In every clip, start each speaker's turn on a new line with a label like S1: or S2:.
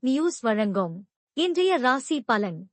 S1: News வழங்கும். இன்றைய ராசி பலன்.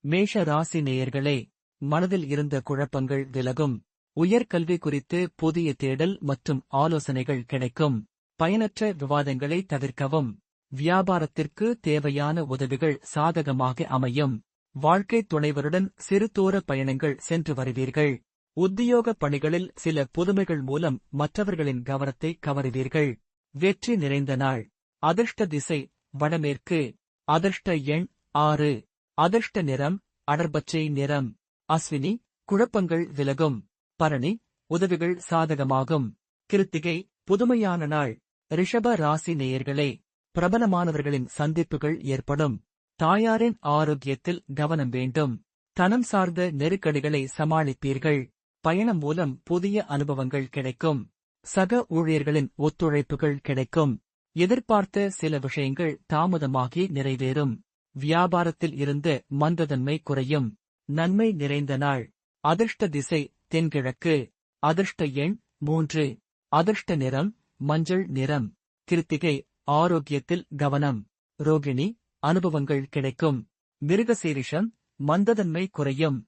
S2: மேஷ ராசி நேயர்களே மனதில் இருந்த குழப்பங்கள் விலகும். உயர்கல்வி குறித்து புதிய தேடல் மற்றும் ஆலோசனைகள் கிடைக்கும். பயனற்ற விவாதங்களை தவிர்க்கவும். வியாபாரத்திற்கு தேவையான உதவிகள் சாதகமாக அமையும். வாழ்க்கை துணைவருடன் சிறுதோர பயணங்கள் சென்று வருவீர்கள். உத்தியோக பணிகளில் சில புதுமைகள் மூலம் மற்றவர்களின் கவனத்தை கவருவீர்கள். வெற்றி நிறைந்த நாள். அதிர்ஷ்ட திசை வடமேற்கு அதிர்ஷ்ட எண் ஆறு அதிர்ஷ்ட நிறம் அடர்பச்சை நிறம். அஸ்வினி குழப்பங்கள் விலகும். பரணி உதவிகள் சாதகமாகும். கிருத்திகை புதுமையான நாள். ரிஷப ராசி நேயர்களே பிரபலமானவர்களின் சந்திப்புகள் ஏற்படும். தாயாரின் ஆரோக்கியத்தில் கவனம் வேண்டும். தனம் சார்ந்த நெருக்கடிகளை சமாளிப்பீர்கள். பயணம் மூலம் புதிய அனுபவங்கள் கிடைக்கும். சக ஊழியர்களின் ஒத்துழைப்புகள் கிடைக்கும். எதிர்பார்த்த சில விஷயங்கள் தாமதமாகி நிறைவேறும். வியாபாரத்தில் இருந்த மந்ததன்மை குறையும். நன்மை நிறைந்த நாள். அதிர்ஷ்ட திசை தென்கிழக்கு. அதிர்ஷ்ட எண் மூன்று. அதிர்ஷ்ட நிறம் மஞ்சள் நிறம். கிருத்திகை ஆரோக்கியத்தில் கவனம். ரோகிணி அனுபவங்கள் கிடைக்கும். மிருகசீரிஷம் மந்ததன்மை குறையும்.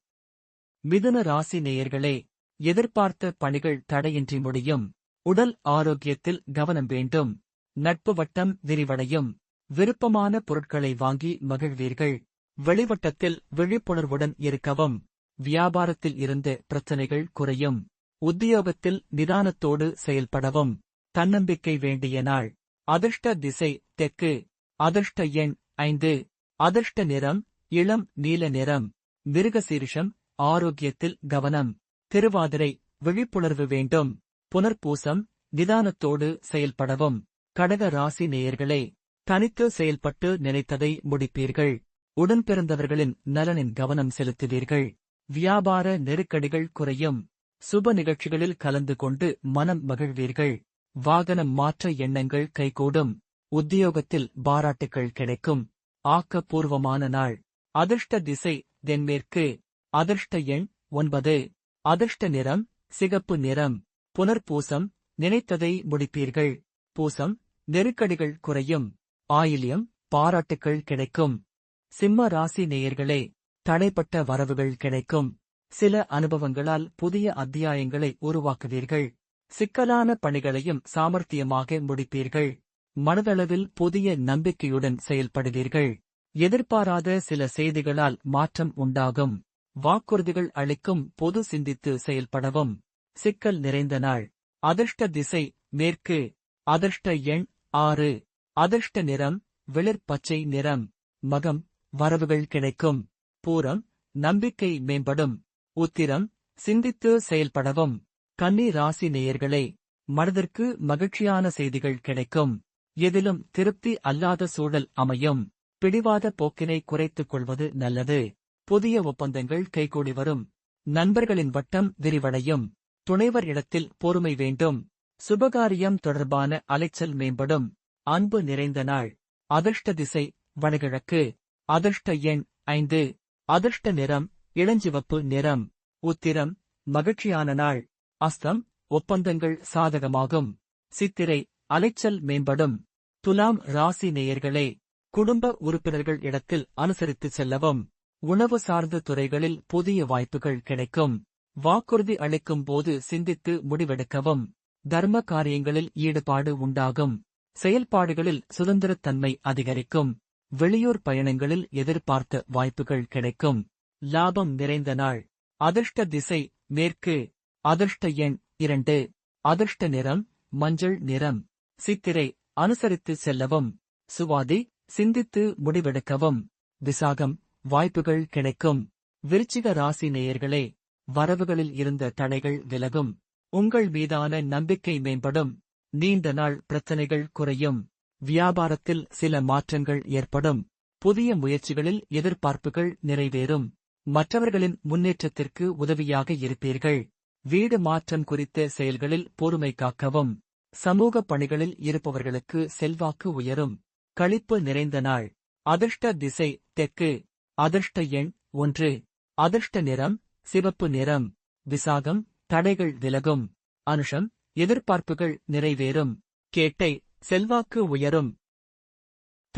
S2: மிதுன ராசி நேயர்களே எதிர்பார்த்த பணிகள் தடையின்றி முடியும். உடல் ஆரோக்கியத்தில் கவனம் வேண்டும். நட்பு வட்டம் விரிவடையும். விருப்பமான பொருட்களை வாங்கி மகிழ்வீர்கள். வெளிவட்டத்தில் விழிப்புணர்வுடன் இருக்கவும். வியாபாரத்தில் இருந்து பிரச்சனைகள் குறையும். உத்தியோகத்தில் நிதானத்தோடு செயல்படவும். தன்னம்பிக்கை வேண்டிய நாள். அதிர்ஷ்ட திசை தெற்கு. அதிர்ஷ்ட எண் ஐந்து. அதிர்ஷ்ட நிறம் இளம் நீல நிறம். மிருகசீரிஷம் ஆரோக்கியத்தில் கவனம். திருவாதிரை விழிப்புணர்வு வேண்டும். புனர்பூசம் நிதானத்தோடு செயல்படவும். கடக ராசி நேயர்களே தனித்து செயல்பட்டு நினைத்ததை முடிப்பீர்கள். உடன் பிறந்தவர்களின் நலனின் கவனம் செலுத்துவீர்கள். வியாபார நெருக்கடிகள் குறையும். சுப நிகழ்ச்சிகளில் கலந்து கொண்டு மனம் மகிழ்வீர்கள். வாகனம் மாற்ற எண்ணங்கள் கைகூடும். உத்தியோகத்தில் பாராட்டுகள் கிடைக்கும். ஆக்கப்பூர்வமான நாள். அதிர்ஷ்ட திசை தென்மேற்கு. அதிர்ஷ்ட எண் ஒன்பது. அதிர்ஷ்ட நிறம் சிகப்பு நிறம். புனர்பூசம் நினைத்ததை முடிப்பீர்கள். பூசம் நெருக்கடிகள் குறையும் ஆயில்யம் பாராட்டுக்கள் கிடைக்கும். சிம்ம ராசி நேயர்களே தடைப்பட்ட வரவுகள் கிடைக்கும். சில அனுபவங்களால் புதிய அத்தியாயங்களை உருவாக்குவீர்கள். சிக்கலான பணிகளையும் சாமர்த்தியமாக முடிப்பீர்கள். மனதளவில் புதிய நம்பிக்கையுடன் செயல்படுவீர்கள். எதிர்பாராத சில செய்திகளால் மாற்றம் உண்டாகும். வாக்குறுதிகள் அளிக்கும் பொது சிந்தித்து செயல்படவும். சிக்கல் நிறைந்த நாள். அதிர்ஷ்ட திசை மேற்கு. அதிர்ஷ்ட எண் ஆறு. அதிர்ஷ்ட நிறம் வெளிர்பச்சை நிறம். மகம் வரவுகள் கிடைக்கும். பூரம் நம்பிக்கை மேம்படும். உத்திரம் சிந்தித்து செயல்படவும். கன்னி ராசி நேயர்களே மனதிற்கு மகிழ்ச்சியான செய்திகள் கிடைக்கும். எதிலும் திருப்தி அல்லாத சூழல் அமையும். பிடிவாத போக்கினை குறைத்துக் கொள்வது நல்லது. புதிய ஒப்பந்தங்கள் கைகூடி வரும். நண்பர்களின் வட்டம் விரிவடையும். துணைவர் இடத்தில் பொறுமை வேண்டும். சுபகாரியம் தொடர்பான அலைச்சல் மேம்படும். அன்பு நிறைந்த நாள். அதிர்ஷ்ட திசை வடகிழக்கு. அதிர்ஷ்ட எண் ஐந்து. அதிர்ஷ்ட நிறம் இளஞ்சிவப்பு நிறம். உத்திரம் மகிழ்ச்சியான நாள். அஸ்தம் ஒப்பந்தங்கள் சாதகமாகும். சித்திரை அலைச்சல் மேம்படும். துலாம் ராசி நேயர்களே குடும்ப உறுப்பினர்கள் இடத்தில் அனுசரித்து செல்லவும். உணவு சார்ந்த துறைகளில் புதிய வாய்ப்புகள் கிடைக்கும். வாக்குறுதி அளிக்கும் போது சிந்தித்து முடிவெடுக்கவும். தர்ம காரியங்களில் ஈடுபாடு உண்டாகும். செயல்பாடுகளில் சுதந்திரத்தன்மை அதிகரிக்கும். வெளியூர் பயணங்களில் எதிர்பார்த்த வாய்ப்புகள் கிடைக்கும். லாபம் நிறைந்த நாள். அதிர்ஷ்ட திசை மேற்கு. அதிர்ஷ்ட எண் இரண்டு. அதிர்ஷ்ட நிறம் மஞ்சள் நிறம். சித்திரை அனுசரித்து செல்லவும். சுவாதி சிந்தித்து முடிவெடுக்கவும். விசாகம் வாய்ப்புகள் கிடைக்கும். விருச்சிக ராசி நேயர்களே வரவுகளில் இருந்த தடைகள் விலகும். உங்கள் மீதான நம்பிக்கை மேம்படும். நீண்ட நாள் பிரச்சனைகள் குறையும். வியாபாரத்தில் சில மாற்றங்கள் ஏற்படும். புதிய முயற்சிகளில் எதிர்பார்ப்புகள் நிறைவேறும். மற்றவர்களின் முன்னேற்றத்திற்கு உதவியாக இருப்பீர்கள். வீடு மாற்றம் குறித்த செயல்களில் பொறுமை காக்கவும். சமூக பணிகளில் இருப்பவர்களுக்கு செல்வாக்கு உயரும். களிப்பு நிறைந்த நாள். அதிர்ஷ்ட திசை தெற்கு. அதிர்ஷ்ட எண் ஒன்று. அதிர்ஷ்ட நிறம். சிவப்பு நிறம். விசாகம் தடைகள் விலகும். அனுஷம் எதிர்பார்ப்புகள் நிறைவேறும். கேட்டை செல்வாக்கு உயரும்.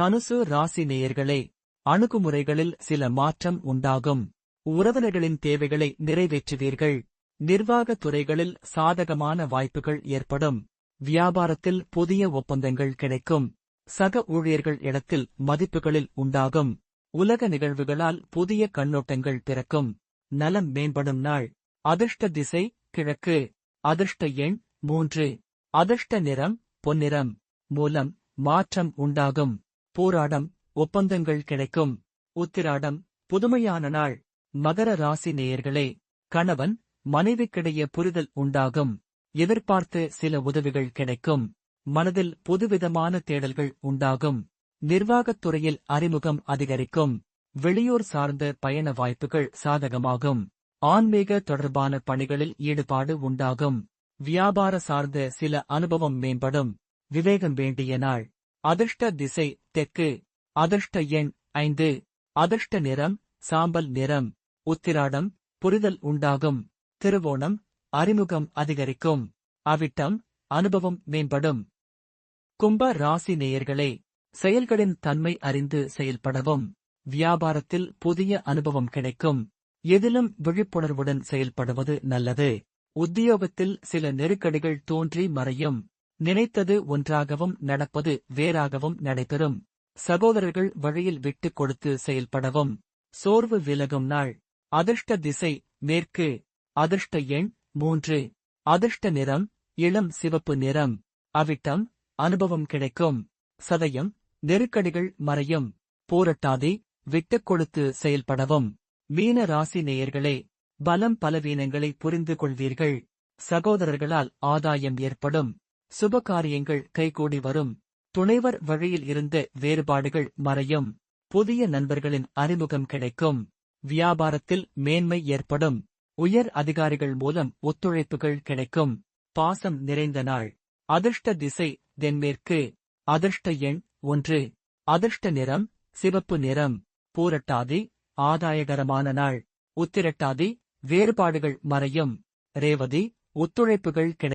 S2: தனுசு ராசி நேயர்களே அணுகுமுறைகளில் சில மாற்றம் உண்டாகும். உறவினர்களின் தேவைகளை நிறைவேற்றுவீர்கள். நிர்வாகத் துறைகளில் சாதகமான வாய்ப்புகள் ஏற்படும். வியாபாரத்தில் புதிய ஒப்பந்தங்கள் கிடைக்கும். சக ஊழியர்கள் இடத்தில் மதிப்புகளில் உண்டாகும். உலக நிகழ்வுகளால் புதிய கண்ணோட்டங்கள் பிறக்கும். நலம் மேம்படும் நாள். அதிர்ஷ்ட திசை கிழக்கு அதிர்ஷ்ட எண் மூன்று. அதிர்ஷ்ட நிறம் பொன்னிறம் மூலம் மாற்றம் உண்டாகும். போராடம் ஒப்பந்தங்கள் கிடைக்கும். உத்திராடம் புதுமையான நாள் மகர ராசி நேயர்களே. கணவன் மனைவிக்கிடையே புரிதல் உண்டாகும். எதிர்பார்த்து சில உதவிகள் கிடைக்கும். மனதில் புதுவிதமான தேடல்கள் உண்டாகும். நிர்வாகத் துறையில் அறிமுகம் அதிகரிக்கும். வெளியூர் சார்ந்த பயண வாய்ப்புகள் சாதகமாகும். ஆன்மீக தொடர்பான பணிகளில் ஈடுபாடு உண்டாகும். வியாபார சார்ந்த சில அனுபவம் மேம்படும். விவேகம் வேண்டிய நாள். அதிர்ஷ்ட திசை தெற்கு. அதிர்ஷ்ட எண் ஐந்து. அதிர்ஷ்ட நிறம் சாம்பல் நிறம். உத்திராடம் புரிதல் உண்டாகும். திருவோணம் அறிமுகம் அதிகரிக்கும். அவிட்டம் அனுபவம் மேம்படும். கும்ப ராசி நேயர்களே செயல்களின் தன்மை அறிந்து செயல்படவும். வியாபாரத்தில் புதிய அனுபவம் கிடைக்கும். எதிலும் விழிப்புணர்வுடன் செயல்படுவது நல்லது. உத்தியோகத்தில் சில நெருக்கடிகள் தோன்றி மறையும். நினைத்தது ஒன்றாகவும் நடப்பது வேறாகவும் நடைபெறும். சகோதரர்கள் வழியில் விட்டுக் கொடுத்து செயல்படவும். சோர்வு விலகும் நாள். அதிர்ஷ்ட திசை மேற்கு. அதிர்ஷ்ட எண் மூன்று. அதிர்ஷ்ட நிறம் இளம் சிவப்பு நிறம். அவிட்டம் அனுபவம் கிடைக்கும். சதயம் நெருக்கடிகள் மறையும். போரட்டாதி விட்டுக் கொடுத்து செயல்படவும். மீன ராசி நேயர்களே பலம் பலவீனங்களை புரிந்து கொள்வீர்கள். சகோதரர்களால் ஆதாயம் ஏற்படும். சுபகாரியங்கள் கைகூடி வரும். துணைவர் வழியில் இருந்த வேறுபாடுகள் மறையும். புதிய நண்பர்களின் அறிமுகம் கிடைக்கும். வியாபாரத்தில் மேன்மை ஏற்படும். உயர் அதிகாரிகள் மூலம் ஒத்துழைப்புகள் கிடைக்கும். பாசம் நிறைந்த நாள். அதிர்ஷ்ட திசை தென்மேற்கு. அதிர்ஷ்ட எண் ஒன்று. அதிர்ஷ்ட நிறம் சிவப்பு நிறம். பூரட்டாதி ஆதாயகரமான நாள். உத்திரட்டாதி வேறுபாடுகள் மறையும். ரேவதி ஒத்துழைப்புகள் கிடை